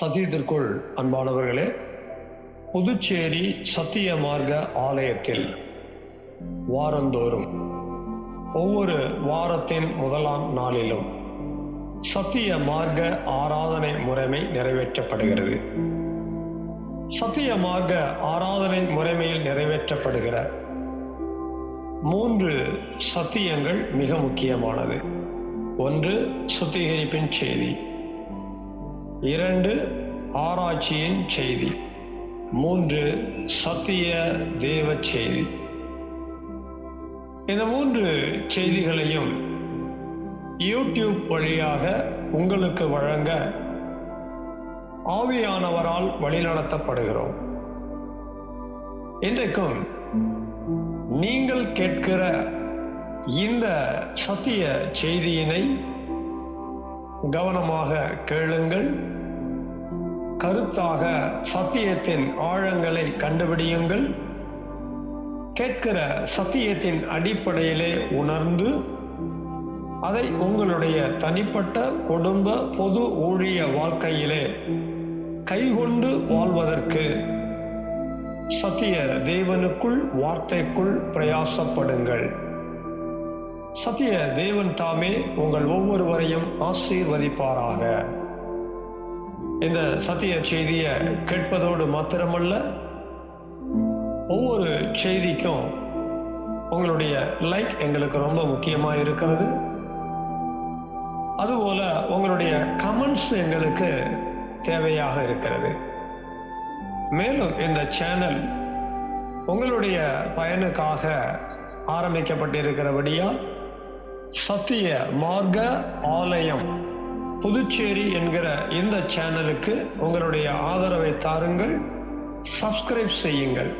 சத்தியத்திற்குள் அன்பானவர்களே புதுச்சேரி சத்திய மார்க்க ஆலயத்தில் வாரந்தோறும் ஒவ்வொரு வாரத்தின் முதலாம் நாளிலும் சத்திய மார்க்க ஆராதனை முறைமை நிறைவேற்றப்படுகிறது. சத்திய மார்க்க ஆராதனை முறைமையில் நிறைவேற்றப்படுகிற மூன்று சத்தியங்கள் மிக முக்கியமானது. ஒன்று சுத்திகரிப்பின் செய்தி. இரண்டு ஆராய்ச்சியின் செய்தி. மூன்று சத்திய தேவ செய்தி. இந்த மூன்று செய்திகளையும் யூடியூப் வழியாக உங்களுக்கு வழங்க ஆவியானவரால் வழிநடத்தப்படுகிறோம். இன்றைக்கும் நீங்கள் கேட்கிற இந்த சத்திய செய்தியினை கவனமாக கேளுங்கள். கருத்தாக சத்தியத்தின் ஆழங்களை கண்டுபிடியுங்கள். கேட்கிற சத்தியத்தின் அடிப்படையிலே உணர்ந்து அதை உங்களுடைய தனிப்பட்ட குடும்ப பொது ஊழிய வாழ்க்கையிலே கைகொண்டு வாழ்வதற்கு சத்திய தேவனுக்குள் வார்த்தைக்குள் பிரயாசப்படுங்கள். சத்திய தேவன் தாமே உங்கள் ஒவ்வொருவரையும் ஆசீர்வதிப்பாராக. இந்த சத்திய செய்தியை கேட்பதோடு மாத்திரமல்ல ஒவ்வொரு செய்திக்கும் உங்களுடைய லைக் எங்களுக்கு ரொம்ப முக்கியமாக இருக்கிறது. அதுபோல உங்களுடைய கமெண்ட்ஸ் எங்களுக்கு தேவையாக இருக்கிறது. மேலும் இந்த சேனல் உங்களுடைய பயனுக்காக ஆரம்பிக்கப்பட்டிருக்கிறபடியால் சத்திய மார்க்க ஆலயம் புதுச்சேரி என்கிற இந்த சேனலுக்கு உங்களுடைய ஆதரவை தாருங்கள் சப்ஸ்கிரைப் செய்யுங்கள்.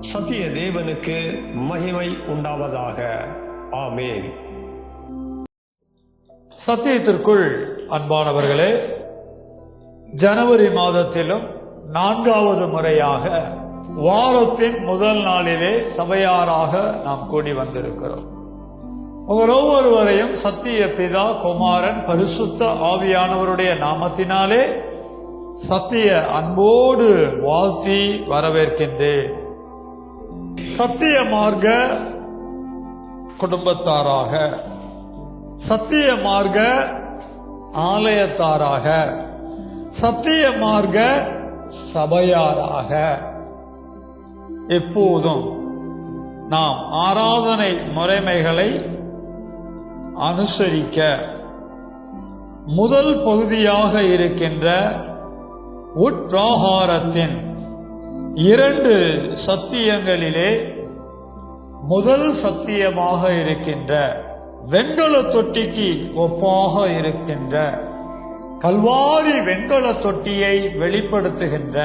சத்திய தேவனுக்கு மகிமை உண்டாவதாக. ஆமேன். சத்தியத்திற்குள் அன்பானவர்களே ஜனவரி மாதத்திலும் நான்காவது முறையாக வாரத்தின் முதல் நாளிலே சபையாராக நாம் கூடி வந்திருக்கிறோம். உங்கள் ஒவ்வொருவரையும் சத்திய பிதா குமாரன் பரிசுத்த ஆவியானவருடைய நாமத்தினாலே சத்திய அன்போடு வாழ்த்தி வரவேற்கின்றேன். சத்திய மார்க்க குடும்பத்தாராக சத்திய மார்க்க ஆலயத்தாராக சத்திய மார்க்க சபையாராக எப்போதும் நாம் ஆராதனை முறைமைகளை அனுசரிக்க முதல் பகுதியாக இருக்கின்ற உட்பிராகாரத்தின் இரண்டு சத்தியங்களிலே முதல் சத்தியமாக இருக்கின்ற வெண்கல தொட்டிக்கு ஒப்பாக இருக்கின்ற கல்வாரி வெண்கல தொட்டியை வெளிப்படுத்துகின்ற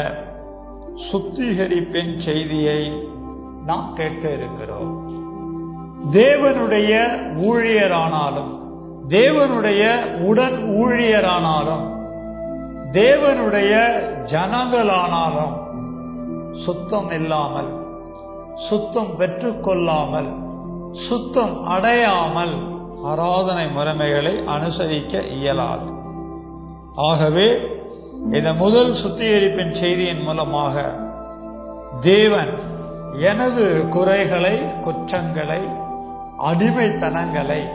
சுத்திகரிப்பின் செய்தியை நாம் கேட்க இருக்கிறோம் தேவனுடைய ஊழியரானாலும் தேவனுடைய உடன் ஊழியரானாலும் தேவனுடைய ஜனங்களானாலும் சுத்தம் இல்லாமல் சுத்தம் பெற்றுக்கொள்ளாமல் சுத்தம் அடையாமல் ஆராதனை முறைமைகளை அனுசரிக்க இயலாது. ஆகவே இந்த முதல் சுத்திகரிப்பின் செய்தியின் மூலமாக தேவன் எனது குறைகளை குற்றங்களை அடிமைத்தனங்களை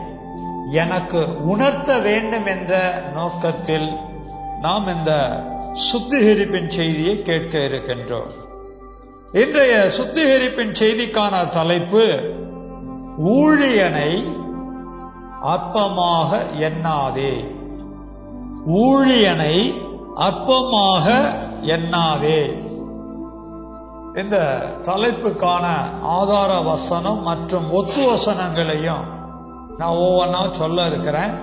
எனக்கு உணர்த்த வேண்டும் என்ற நோக்கத்தில் நாம் இந்த சுத்திகரிப்பின் செய்தியை கேட்க இருக்கின்றோம். இன்றைய சுத்திகரிப்பின் செய்திக்கான தலைப்பு ஊழியனை அற்பமாக எண்ணாதே. ஊழியனை அற்பமாக எண்ணாதே. இந்த தலைப்புக்கான ஆதார வசனம் மற்றும் ஒத்து வசனங்களையும் நான் ஒவ்வொன்றா சொல்ல இருக்கிறேன்.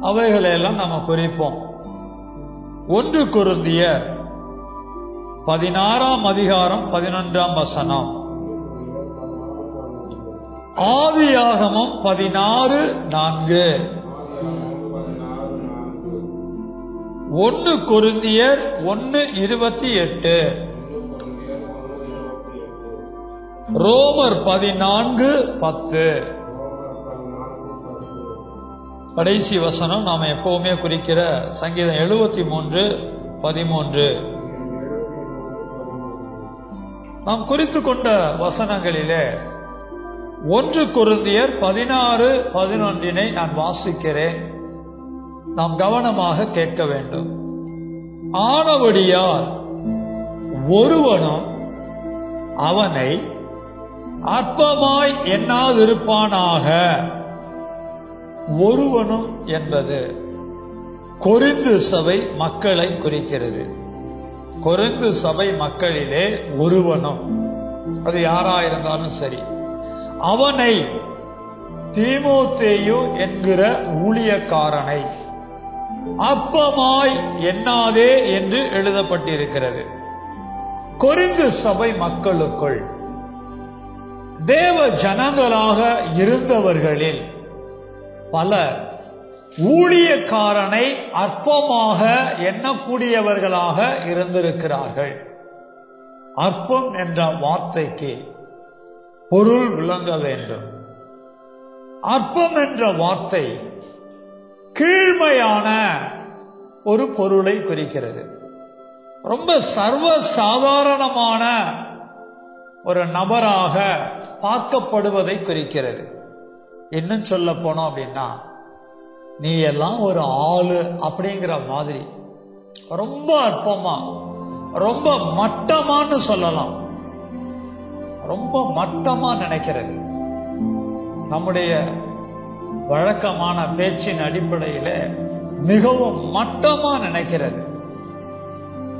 அவைகளையெல்லாம் நம்ம குறிப்போம். ஒன்று குருந்திய பதினாறாம் அதிகாரம் பதினொன்றாம் வசனம். ஆதியாகமும் பதினாறு நான்கு. ஒன்று குருந்தியர் ஒன்று இருபத்தி எட்டு. ரோமர் பதினான்கு பத்து. கடைசி வசனம் நாம் எப்பவுமே குறிக்கிற சங்கீதம் எழுபத்தி மூன்று பதிமூன்று. நாம் குறித்து கொண்ட வசனங்களிலே ஒன்று குருந்தியர் பதினாறு பதினொன்றினை நான் வாசிக்கிறேன். நாம் கவனமாக கேட்க வேண்டும். ஆனபடியால் ஒருவனும் அவனை அற்பமாய் எண்ணாதிருப்பானாக ஒருவனும் என்பது கொரிந்து சபை மக்களை குறிக்கிறது. கொரிந்து சபை மக்களிலே ஒருவனும். அது யாரா இருந்தாலும் சரி. அவனை தீமோத்தேயு என்கிற ஊழியக்காரனை அப்பமாய் எண்ணாதே என்று எழுதப்பட்டிருக்கிறது. கொரிந்து சபை மக்களுக்குள் தேவ ஜனங்களாக இருந்தவர்களில் பலர் ஊழியக்காரனை அற்பமாக எண்ணக்கூடியவர்களாக இருந்திருக்கிறார்கள். அற்பம் என்ற வார்த்தைக்கு பொருள் விளங்க வேண்டும். அற்பம் என்ற வார்த்தை கீழ்மையான ஒரு பொருளை குறிக்கிறது. ரொம்ப சர்வ சாதாரணமான ஒரு நபராக பார்க்கப்படுவதை குறிக்கிறது. இன்னும் சொல்ல போனோம் அப்படின்னா நீ எல்லாம் ஒரு ஆளு அப்படிங்கிற மாதிரி. ரொம்ப அற்பமா ரொம்ப மட்டமான்னு சொல்லலாம். ரொம்ப மட்டமா நினைக்கிறது. நம்முடைய வழக்கமான பேச்சின் அடிப்படையில மிகவும் மட்டமா நினைக்கிறது.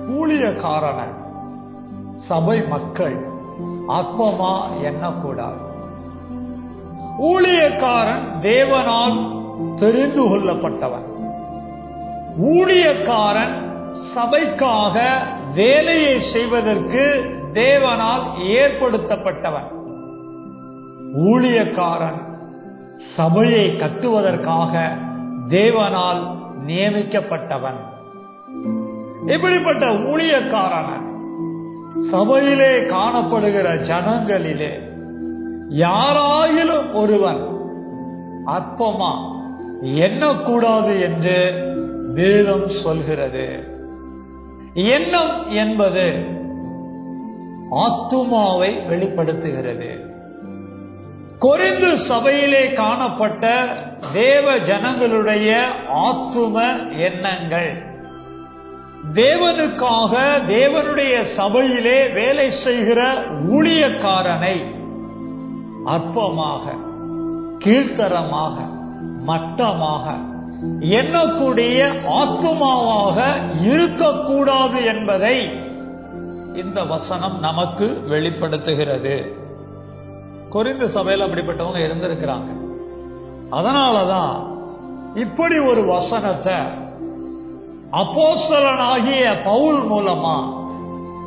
ஊழியக்காரன சபை மக்கள் அற்பமா எண்ணக்கூடாது. ஊழியக்காரன் தேவனால் தெரிந்து கொள்ளப்பட்டவன். ஊழியக்காரன் சபைக்காக வேலையை செய்வதற்கு தேவனால் ஏற்படுத்தப்பட்டவன். ஊழியக்காரன் சபையை கட்டுவதற்காக தேவனால் நியமிக்கப்பட்டவன். இப்படிப்பட்ட ஊழியக்காரன சபையிலே காணப்படுகிற ஜனங்களிலே யாராயிலும் ஒருவன் அற்பமா எண்ணக்கூடாது என்று வேதம் சொல்கிறது. எண்ணம் என்பது ஆத்துமாவை வெளிப்படுத்துகிறது. கொரிந்து சபையிலே காணப்பட்ட தேவ ஜனங்களுடைய ஆத்தும எண்ணங்கள். தேவனுக்காக தேவனுடைய சபையிலே வேலை செய்கிற ஊழியக்காரனை அற்பமாக கீழ்த்தரமாக மட்டமாக எண்ணக்கூடிய ஆத்மாவாக இருக்கக்கூடாது என்பதை இந்த வசனம் நமக்கு வெளிப்படுத்துகிறது. குறைந்த சபையில் அப்படிப்பட்டவங்க இருந்திருக்கிறாங்க. அதனாலதான் இப்படி ஒரு வசனத்தை அப்போஸ்தலனாகிய பவுல் மூலமா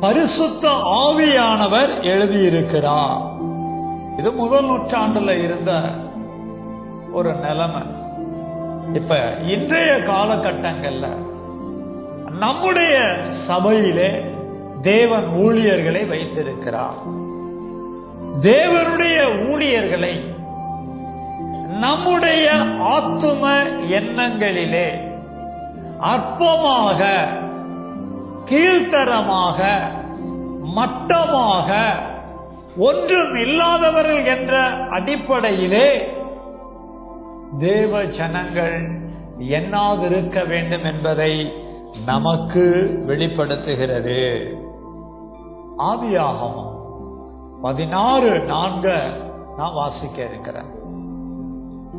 பரிசுத்த ஆவியானவர் எழுதியிருக்கிறார். இது முதல் நூற்றாண்டுல இருந்த ஒரு நிலைமை. இப்ப இன்றைய காலகட்டங்கள்ல நம்முடைய சபையிலே தேவன் ஊழியர்களை வைத்திருக்கிறார். தேவனுடைய ஊழியர்களை நம்முடைய ஆத்தும எண்ணங்களிலே அற்பமாக கீழ்த்தரமாக மட்டமாக ஒன்றும் இல்லாதவர்கள் என்ற அடிப்படையிலே தேவ ஜனங்கள் எண்ணாதிருக்க வேண்டும் என்பதை நமக்கு வெளிப்படுத்துகிறது. ஆதியாகமம் பதினாறு நான்கு நான் வாசிக்க இருக்கிறேன்.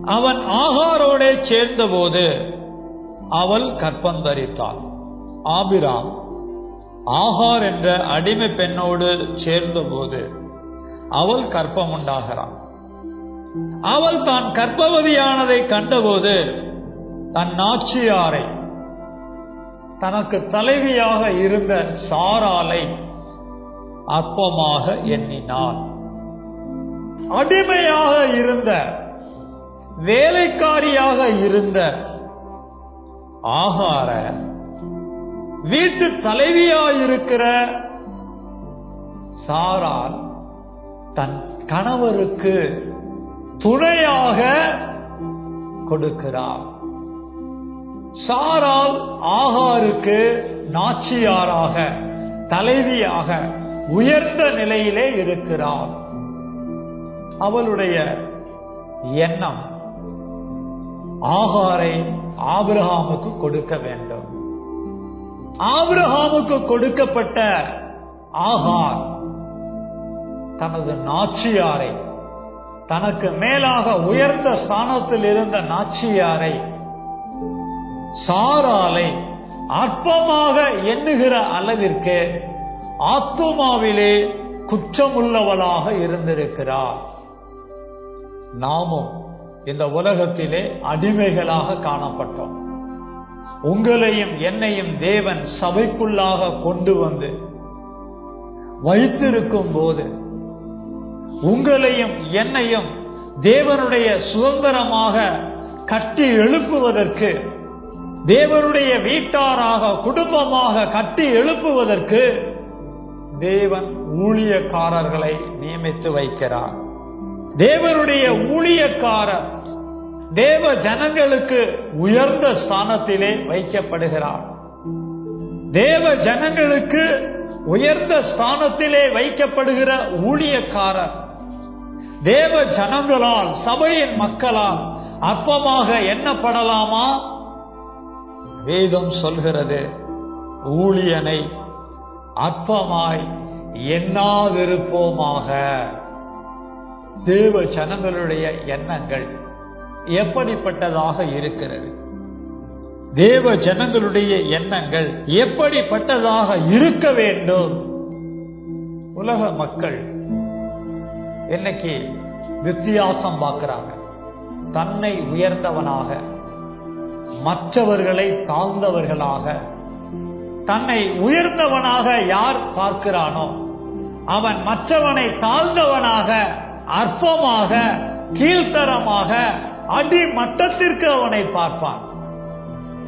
அவன் ஆகாரோடே சேர்ந்தபோது அவள் கற்பந்தரித்தாள். ஆபிராம் ஆகார் என்ற அடிமை பெண்ணோடு சேர்ந்தபோது அவள் கற்பம் உண்டாகிறான் அவள் தான் கற்பவதியானதை கண்டபோது தன் நாச்சியாரை தனக்கு தலைவியாக இருந்த சாராலை அற்பமாக எண்ணினாள். அடிமையாக இருந்த வேலைக்காரியாக இருந்த ஆகார வீட்டு தலைவியாயிருக்கிற சாரால் தன் கணவருக்கு துணையாக கொடுக்கிறார். சாரால் ஆகாருக்கு நாச்சியாராக தலைவியாக உயர்ந்த நிலையிலே இருக்கிறார். அவளுடைய எண்ணம் ஆகாரை ஆபிரஹாமுக்கு கொடுக்க வேண்டும். ஆபிரஹாமுக்கு கொடுக்கப்பட்ட ஆகார் தனது நாச்சியாரை தனக்கு மேலாக உயர்ந்த ஸ்தானத்தில் இருந்த நாச்சியாரை சாராலை அற்பமாக எண்ணுகிற அளவிற்கு ஆத்துமாவிலே குற்றமுள்ளவளாக இருந்திருக்கிறார். நாமும் இந்த உலகத்திலே அடிமைகளாக காணப்பட்டோம். உங்களையும் என்னையும் தேவன் சபைக்குள்ளாக கொண்டு வந்து வைத்திருக்கும் போது உங்களையும் என்னையும் தேவனுடைய சுதந்திரமாக கட்டி எழுப்புவதற்கு தேவனுடைய வீட்டாராக குடும்பமாக கட்டி எழுப்புவதற்கு தேவன் ஊழியக்காரர்களை நியமித்து வைக்கிறார். தேவருடைய ஊழியக்காரர் தேவ ஜனங்களுக்கு உயர்ந்த ஸ்தானத்திலே வைக்கப்படுகிறார். தேவ ஜனங்களுக்கு உயர்ந்த ஸ்தானத்திலே வைக்கப்படுகிற ஊழியக்காரர் தேவ ஜனங்களால் சபையின் மக்களால் அற்பமாக எண்ணப்படலாமா? வேதம் சொல்கிறது ஊழியனை அற்பமாய் எண்ணாதிருப்போமாக. தேவ ஜனங்களுடைய எண்ணங்கள் எப்படிப்பட்டதாக இருக்கிறது? தேவ ஜனங்களுடைய எண்ணங்கள் எப்படிப்பட்டதாக இருக்க வேண்டும்? உலக மக்கள் இன்னைக்கு வித்தியாசம் பார்க்கிறாங்க தன்னை உயர்ந்தவனாக மற்றவர்களை தாழ்ந்தவர்களாக தன்னை உயர்ந்தவனாக யார் பார்க்கிறானோ அவன் மற்றவனை தாழ்ந்தவனாக அற்பமாக கீழ்த்தரமாக அடிமட்டத்திற்கு அவனை பார்ப்பான்.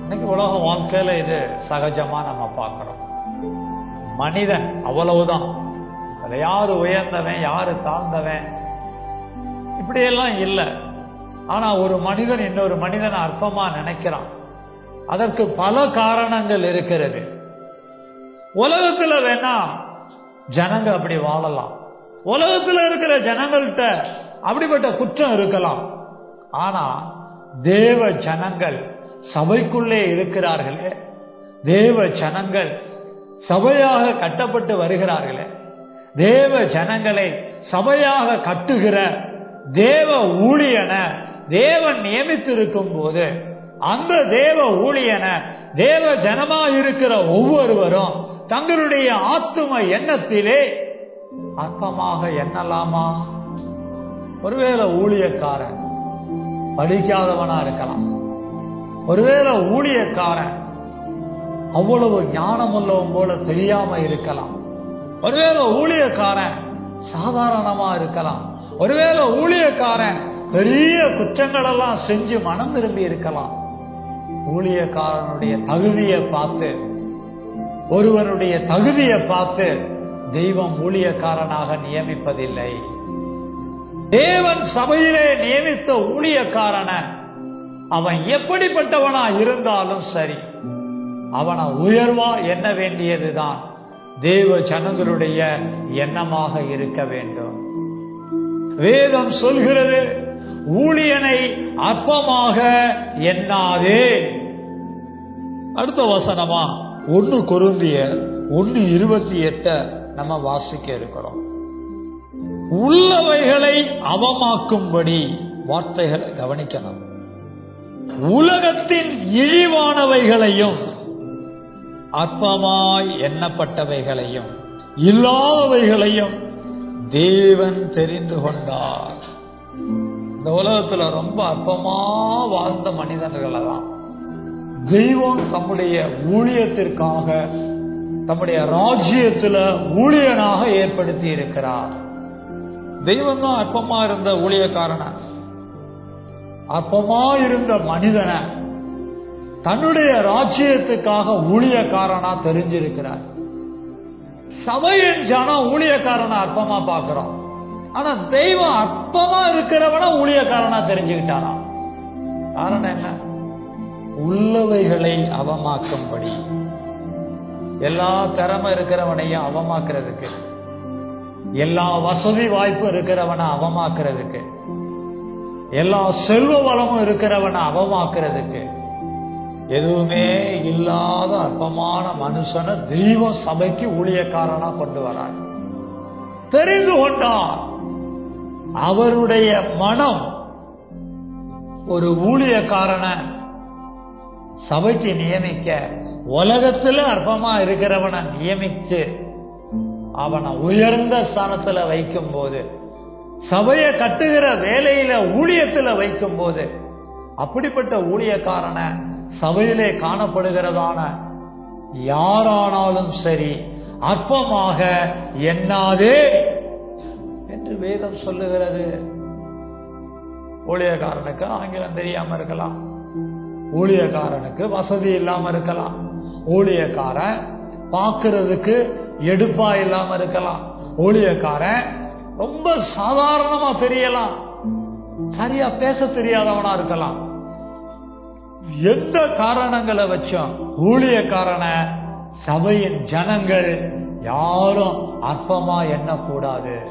இன்னைக்கு உலக வாழ்க்கையில இது சகஜமா நம்ம பார்க்கிறோம். மனிதன் அவ்வளவுதான். அதுல யாரு உயர்ந்தவன் யாரு தாழ்ந்தவன்? இப்படியெல்லாம் இல்லை. ஆனா ஒரு மனிதன் இன்னொரு மனிதன் அற்பமா நினைக்கிறான். அதற்கு பல காரணங்கள் இருக்கிறது. உலகத்துல வேணா ஜனங்க அப்படி வாழலாம். உலகத்தில் இருக்கிற ஜனங்கள்கிட்ட அப்படிப்பட்ட குற்றம் இருக்கலாம். ஆனா தேவ ஜனங்கள் சபைக்குள்ளே இருக்கிறார்களே. தேவ ஜனங்கள் சபையாக கட்டப்பட்டு வருகிறார்களே. தேவ ஜனங்களை சபையாக கட்டுகிற தேவ ஊழியனை தேவன் நியமித்திருக்கும் போது அந்த தேவ ஊழியனை தேவ ஜனமா இருக்கிற ஒவ்வொருவரும் தங்களுடைய ஆத்தும எண்ணத்திலே அற்பமாக எண்ணலாமா? ஒருவேளை ஊழியக்காரன் படிக்காதவனா இருக்கலாம். ஒருவேளை ஊழியக்காரன் அவ்வளவு ஞானம் உள்ளவன் போல தெரியாம இருக்கலாம். ஒருவேளை ஊழியக்காரன் சாதாரணமா இருக்கலாம். ஒருவேளை ஊழியக்காரன் பெரிய குற்றங்கள் எல்லாம் செஞ்சு மனம் திரும்பி இருக்கலாம். ஊழியக்காரனுடைய தகுதியை பார்த்து ஒருவனுடைய தகுதியை பார்த்து தெய்வம் ஊழியக்காரனாக நியமிப்பதில்லை. தேவன் சபையிலே நியமித்த ஊழியக்காரன அவன் எப்படிப்பட்டவனா இருந்தாலும் சரி அவனை உயர்வா எண்ண வேண்டியதுதான். தேவ ஜனங்களுடைய எண்ணமாக இருக்க வேண்டும். வேதம் சொல்கிறது ஊழியனை அற்பமாக எண்ணாதே. அடுத்த வசனமா ஒன்னு குருந்திய ஒன்னு இருபத்தி எட்ட. நம்ம வாசிக்க இருக்கிறோம். உள்ளவைகளை அவமாக்கும்படி வார்த்தைகளை கவனிக்கணும். உலகத்தின் இழிவானவைகளையும் அற்பமாய் எண்ணப்பட்டவைகளையும் இல்லாதவைகளையும் தேவன் தெரிந்து கொண்டார். இந்த உலகத்துல ரொம்ப அற்பமா வாழ்ந்த மனிதர்களை தான் தெய்வம் தம்முடைய ஊழியத்திற்காக தம்முடைய ராஜ்யத்துல ஊழியனாக ஏற்படுத்தி இருக்கிறார் தெய்வம் தான் அற்பமா இருந்த ஊழியக்காரன. அற்பமா இருந்த மனிதனை. தன்னுடைய ராஜ்யத்துக்காக ஊழியக்காரனா தெரிஞ்சிருக்கிறார். சபையின் ஜனம் ஊழியக்காரனை அற்பமா பாக்குறோம் ஆனா தெய்வம் அற்பமா இருக்கிறவன ஊழியக்காரனா தெரிஞ்சுக்கிட்டாராம் காரணம் என்ன? உள்ளவைகளை அவமாக்கும்படி. எல்லா திறமை இருக்கிறவனையும் அவமாக்குறதுக்கு. எல்லா வசதி வாய்ப்பு இருக்கிறவனை அவமாக்குறதுக்கு. எல்லா செல்வ வளமும் இருக்கிறவனை அவமாக்குறதுக்கு. எதுவுமே இல்லாத அற்பமான மனுஷனை தெய்வ சபைக்கு ஊழியக்காரனா கொண்டு வரார். தெரிந்து கொண்டார். அவருடைய மனம் ஒரு ஊழியக்காரனை சபைக்கு நியமிக்க உலகத்துல அற்பமா இருக்கிறவனை நியமித்து அவனை உயர்ந்த ஸ்தானத்துல வைக்கும் போது சபையை கட்டுகிற வேலையில ஊழியத்துல வைக்கும் போது அப்படிப்பட்ட ஊழியக்காரனை சபையிலே காணப்படுகிறதான யாரானாலும் சரி அற்பமாக எண்ணாதே என்று வேதம் சொல்லுகிறது. ஊழியக்காரனுக்கு ஆங்கிலம் தெரியாம இருக்கலாம். ஊழியக்காரனுக்கு வசதி இல்லாம இருக்கலாம். ஊழியக்காரன் பார்க்கறதுக்கு எடுப்பா இல்லாம இருக்கலாம். ஊழியக்காரன் ரொம்ப சாதாரணமா தெரியலாம். சரியா பேச தெரியாதவனா இருக்கலாம். எந்த காரணங்களை வச்சும் ஊழியக்காரனை சபையின் ஜனங்கள் யாரும் அற்பமா எண்ணக்கூடாது.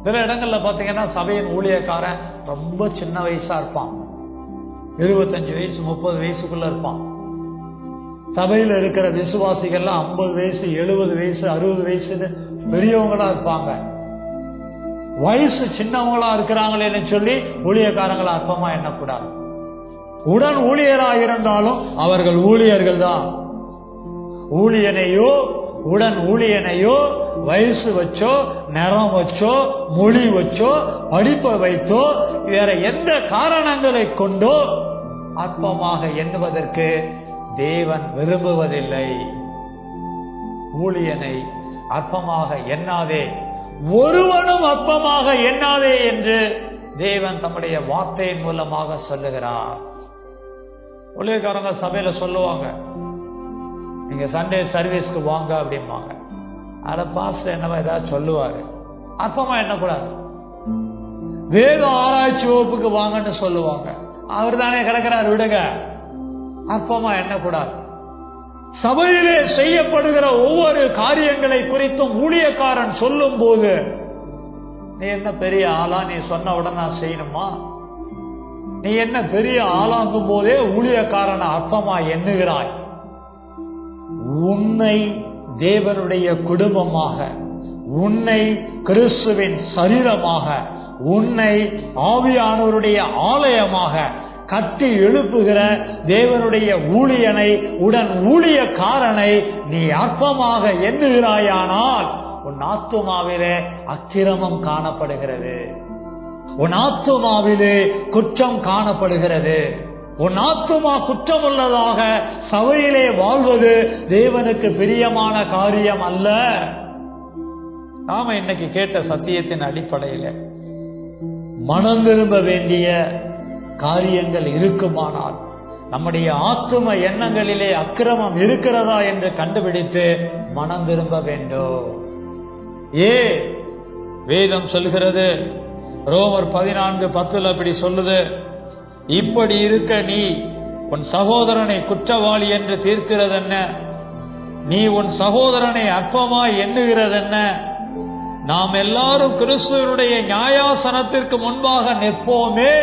சில இடங்கள்ல பாத்தீங்கன்னா சபையின் ஊழியக்காரன் ரொம்ப சின்ன வயசா இருப்பான். இருபத்தஞ்சு வயசு முப்பது வயசுக்குள்ள இருப்பான். சபையில் இருக்கிற விசுவாசிகள்லாம் ஐம்பது வயசு எழுபது வயசு அறுபது வயசுன்னு பெரியவங்களா இருப்பாங்க. வயசு சின்னவங்களா இருக்கிறாங்களேன்னு சொல்லி ஊழியக்காரங்களை அற்பமா எண்ணக்கூடாது. உடன் ஊழியராக இருந்தாலும் அவர்கள் ஊழியர்கள் தான் ஊழியனையோ உடன் ஊழியனையோ வயசு வச்சோ நிறம் வச்சோ மொழி வச்சோ படிப்பை வைத்தோ வேற எந்த காரணங்களை கொண்டோ அற்பமாக எண்ணுவதற்கு தேவன் விரும்புவதில்லை. ஊழியனை அற்பமாக எண்ணாதே. ஒருவனும் அற்பமாக எண்ணாதே என்று தேவன் தம்முடைய வார்த்தையின் மூலமாக சொல்லுகிறார். உலகக்காரங்க சபையில சொல்லுவாங்க நீங்க சண்டே சர்வீஸ்க்கு வாங்க அப்படிம்பாங்க. அட பாஸ் என்னவா ஏதாவது சொல்லுவாரு? அற்பமா எண்ணக்கூடாது. வேறு ஆராய்ச்சி வகுப்புக்கு வாங்கன்னு சொல்லுவாங்க. அவர் தானே கிடக்கிறார் விடுங்க. அற்பமா எண்ணக்கூடாது. சபையிலே செய்யப்படுகிற ஒவ்வொரு காரியங்களை குறித்தும் ஊழியக்காரன் சொல்லும் போது நீ என்ன பெரிய ஆளா? நீ சொன்ன உடனே நான் செய்யணுமா? நீ என்ன பெரிய ஆளாங்கும் போதே ஊழியக்காரனை அற்பமா எண்ணுகிறாய். உன்னை தேவனுடைய குடும்பமாக உன்னை கிறிஸ்துவின் சரீரமாக உன்னை ஆவியானவருடைய ஆலயமாக கட்டி எழுப்புகிற தேவனுடைய ஊழியனை உடன் ஊழியக்காரனை நீ அற்பமாக எண்ணுகிறாயானால் உன் ஆத்துமாவிலே அக்கிரமம் காணப்படுகிறது. உன் ஆத்துமாவிலே குற்றம் காணப்படுகிறது. உன் ஆத்துமா குற்றமுள்ளதாக சபையிலே வாழ்வது தேவனுக்கு பிரியமான காரியம் அல்ல. நாம இன்னைக்கு கேட்ட சத்தியத்தின் அடிப்படையில் மனம் திரும்ப வேண்டிய காரியங்கள் இருக்குமானால் நம்முடைய ஆத்தும எண்ணங்களிலே அக்கிரமம் இருக்கிறதா என்று கண்டுபிடித்து மனம் திரும்ப வேண்டும். ஏ வேதம் சொல்கிறது ரோமர் பதினான்கு பத்துல அப்படி சொல்லுது இப்படி இருக்க நீ உன் சகோதரனை குற்றவாளி என்று தீர்க்கிறது என்ன நீ உன் சகோதரனை அற்பமாய் எண்ணுகிறதென்ன? நாம் எல்லாரும் கிறிஸ்துவனுடைய நியாயாசனத்திற்கு முன்பாக நிற்போமே.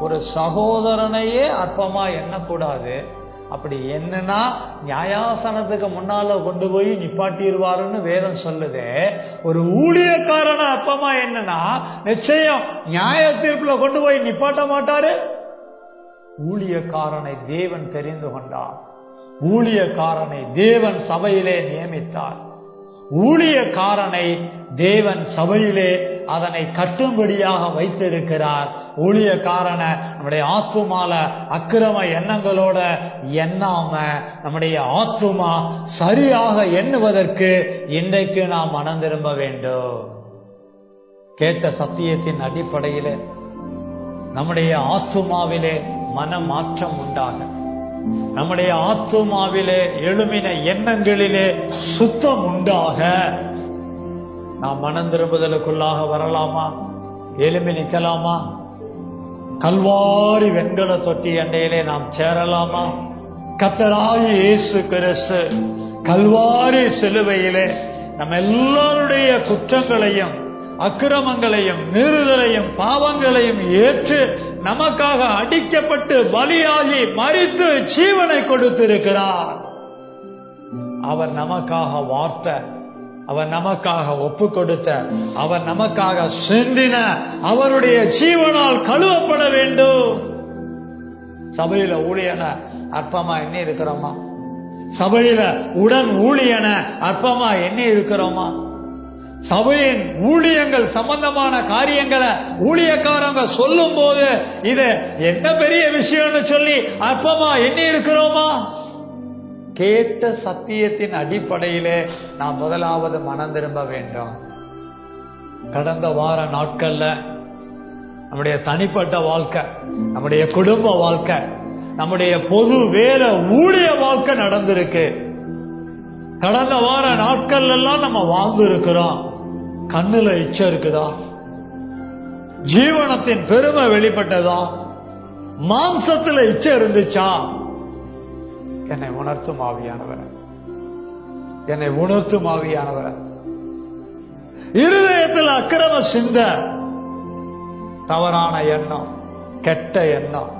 ஒரு சகோதரனையே அற்பமா எண்ணக்கூடாது. அப்படி என்னன்னா நியாயாசனத்துக்கு முன்னால கொண்டு போய் நிப்பாட்டிடுவாருன்னு வேதம் சொல்லுதே. ஒரு ஊழியக்காரனை அப்பமா என்னன்னா நிச்சயம் நியாய தீர்ப்புல கொண்டு போய் நிப்பாட்ட மாட்டாரு. ஊழியக்காரனை தேவன் தெரிந்து கொண்டார். ஊழியக்காரனை தேவன் சபையிலே நியமித்தார். ஊழியக்காரனை தேவன் சபையிலே அதனை கட்டும்படியாக வைத்திருக்கிறார். ஊழியக்காரனை நம்முடைய ஆத்துமால அக்கிரம எண்ணங்களோட எண்ணாம நம்முடைய ஆத்துமா சரியாக எண்ணுவதற்கு இன்றைக்கு நாம் மனம் திரும்ப வேண்டும். கேட்ட சத்தியத்தின் அடிப்படையிலே நம்முடைய ஆத்துமாவிலே மனமாற்றம் உண்டாகும் நம்முடைய ஆத்துமாவிலே எழுமின எண்ணங்களிலே சுத்தம் உண்டாக நாம் மனம் திரும்புதலுக்குள்ளாக வரலாமா? எலும்பி நிற்கலாமா கல்வாரி வெண்கல தொட்டி அண்டையிலே நாம் சேரலாமா? கத்தராகி இயேசு கிறிஸ்து கல்வாரி சிலுவையிலே நம்ம எல்லாருடைய குற்றங்களையும் அக்கிரமங்களையும் மீறுதலையும் பாவங்களையும் ஏற்று நமக்காக அடிக்கப்பட்டு பலியாகி மறித்து ஜீவனை கொடுத்திருக்கிறார். அவர் நமக்காக வார்த்த அவர் நமக்காக ஒப்பு கொடுத்த அவர் நமக்காக சிந்தின அவருடைய ஜீவனால் கழுவப்பட வேண்டும். சபையில ஊழியன அற்பமா என்ன இருக்கிறோமா? சபையில உடன் ஊழியன அற்பமா என்ன இருக்கிறோமா? சபையின் ஊழியங்கள் சம்பந்தமான காரியங்களை ஊழியக்காரங்க சொல்லும் போது இது என்ன பெரிய விஷயம்னு சொல்லி அற்பமா என்ன இருக்கிறோமா? கேட்ட சத்தியத்தின் அடிப்படையிலே நாம் முதலாவது மனம் திரும்ப வேண்டும். கடந்த வார நாட்கள்ல நம்முடைய தனிப்பட்ட வாழ்க்கை நம்முடைய குடும்ப வாழ்க்கை நம்முடைய பொது வேற ஊழிய வாழ்க்கை நடந்திருக்கு. கடந்த வார நாட்கள் எல்லாம் நம்ம வாழ்ந்து இருக்கிறோம் கண்ணுல இச்சை இருக்குதா? ஜீவனத்தின் பெருமை வெளிப்பட்டதா? மாம்சத்துல இச்சை இருந்துச்சா? என்னை உணர்த்தும் ஆவியானவர் என்னை உணர்த்தும் ஆவியானவர் இருதயத்தில் அக்கிரம சிந்த. தவறான எண்ணம் கெட்ட எண்ணம்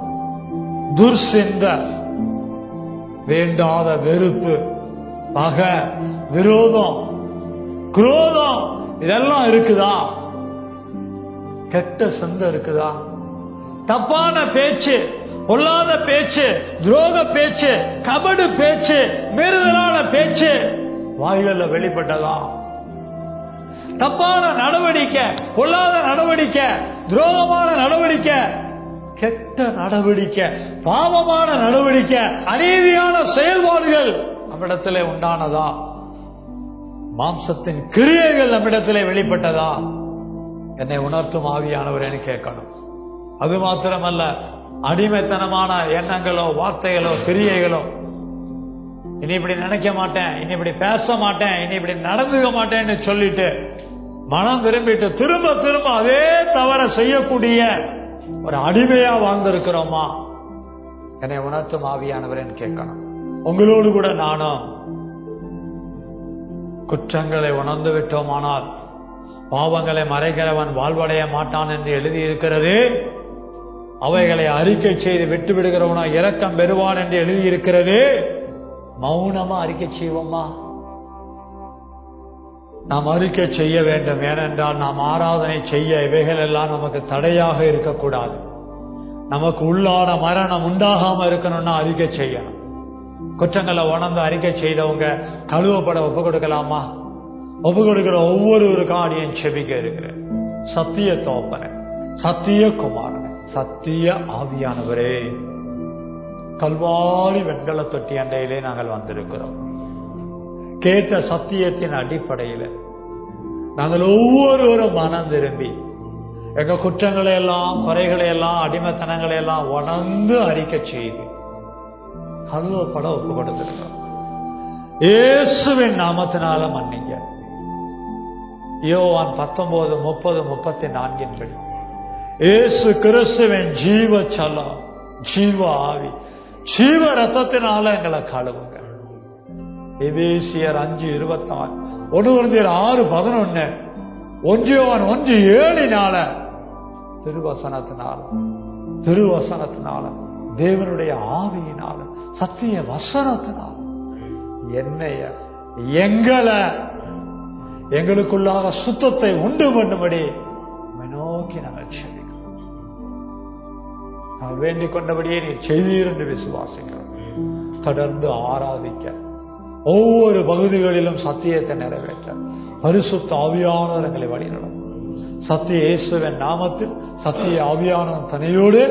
துர்சிந்த வேண்டாத வெறுப்பு பகை விரோதம் குரோதம் இதெல்லாம் இருக்குதா? கெட்ட சந்தை இருக்குதா? தப்பான பேச்சு பொல்லாத பேச்சு துரோக பேச்சு கபடு பேச்சு மீறுதலான பேச்சு வாய்கள்ல வெளிப்பட்டதா? தப்பான நடவடிக்கை பொல்லாத நடவடிக்கை துரோகமான நடவடிக்கை கெட்ட நடவடிக்கை பாவமான நடவடிக்கை அநீதியான செயல்பாடுகள் நம்மிடத்திலே உண்டானதா? மாம்சத்தின் கிரியைகள் நம்மிடத்திலே வெளிப்பட்டதா? என்னை உணர்த்தும் ஆவியானவர் கேட்கணும். அது மாத்திரமல்ல அடிமைத்தனமான எண்ணங்களோ வார்த்தைகளோ கிரியைகளோ. இனி இப்படி நினைக்க மாட்டேன் இனி இப்படி பேச மாட்டேன் இனி இப்படி நடந்துக்க மாட்டேன்னு சொல்லிட்டு மனம் திரும்பிட்டு திரும்ப திரும்ப அதே தவற செய்யக்கூடிய ஒரு அடிமையா வாழ்ந்திருக்கிறோமா? என்னை உணர்த்தும் ஆவியானவரேன்னு கேட்கணும். உங்களோடு கூட நானும் குற்றங்களை உணர்ந்து விட்டோமானால் பாவங்களை மறைக்கிறவன் வாழ்வடைய மாட்டான் என்று எழுதியிருக்கிறது. அவைகளை அறிக்கை செய்து விட்டு விடுகிறவனா இரக்கம் பெறுவான் என்று எழுதியிருக்கிறது. மௌனமா அறிக்கை செய்வோமா? நாம் அறிக்கை செய்ய வேண்டும். ஏனென்றால் நாம் ஆராதனை செய்ய இவைகள் எல்லாம் நமக்கு தடையாக இருக்கக்கூடாது. நமக்கு உள்ளான மரணம் உண்டாகாம இருக்கணும்னா அறிக்கை செய்யணும். குற்றங்களை உணர்ந்து அறிக்கை செய்தவங்க கழுவப்பட ஒப்பு கொடுக்கலாமா ஒப்பு கொடுக்கிற ஒவ்வொருவருக்கும் அடியன் செபிக்க இருக்கிறேன். சத்திய தோப்பன சத்திய குமாரன் சத்திய ஆவியானவரே. கல்வாரி வெண்கல தொட்டி அண்டையிலே நாங்கள் வந்திருக்கிறோம். கேட்ட சத்தியத்தின் அடிப்படையில் நாங்கள் ஒவ்வொருவரும் மனம் திரும்பி எங்க குற்றங்களை எல்லாம் குறைகளை எல்லாம் அடிமைத்தனங்களை எல்லாம் உணர்ந்து அறிக்கை செய்து கழுவப்பட ஒப்பு கொடுத்திருக்கிறோம் இயேசுவின் நாமத்தினால மன்னிங்க. யோவான் பத்தொன்பது முப்பது முப்பத்தி நான்கின் படி. இயேசு கிறிஸ்துவின் ஜீவ சலம் ஜீவ ஆவி ஜீவ ரத்தத்தினால எங்களை கழுவுங்க எபேசியர் அஞ்சு இருபத்தாறு ஒன்று குருந்தியர் ஆறு பதினொன்னு ஒன்றியவன் ஒன்று ஏழினால திருவசனத்தினால திருவசனத்தினால. தேவனுடைய ஆவியினாலும் சத்திய வசனத்தினாலும் என்னைய எங்களை எங்களுக்குள்ளாக சுத்தத்தை உண்டு பண்ணும்படி நோக்கி நாங்கள் செபிக்கிறோம். நாங்கள் வேண்டிக் கொண்டபடியே நீர் செய்தீர் என்று விசுவாசிக்கிறோம். தொடர்ந்து ஆராதிக்க ஒவ்வொரு பகுதிகளிலும் சத்தியத்தை நிறைவேற்ற பரிசுத்த ஆவியானவர் எங்களை வழிநடத்தும். சத்திய இயேசுவின் நாமத்தில் சத்திய ஆவியானவன் தனையோடு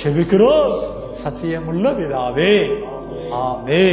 செபிக்கிறோம். சத்தியமுள்ள பிதாவே. ஆமே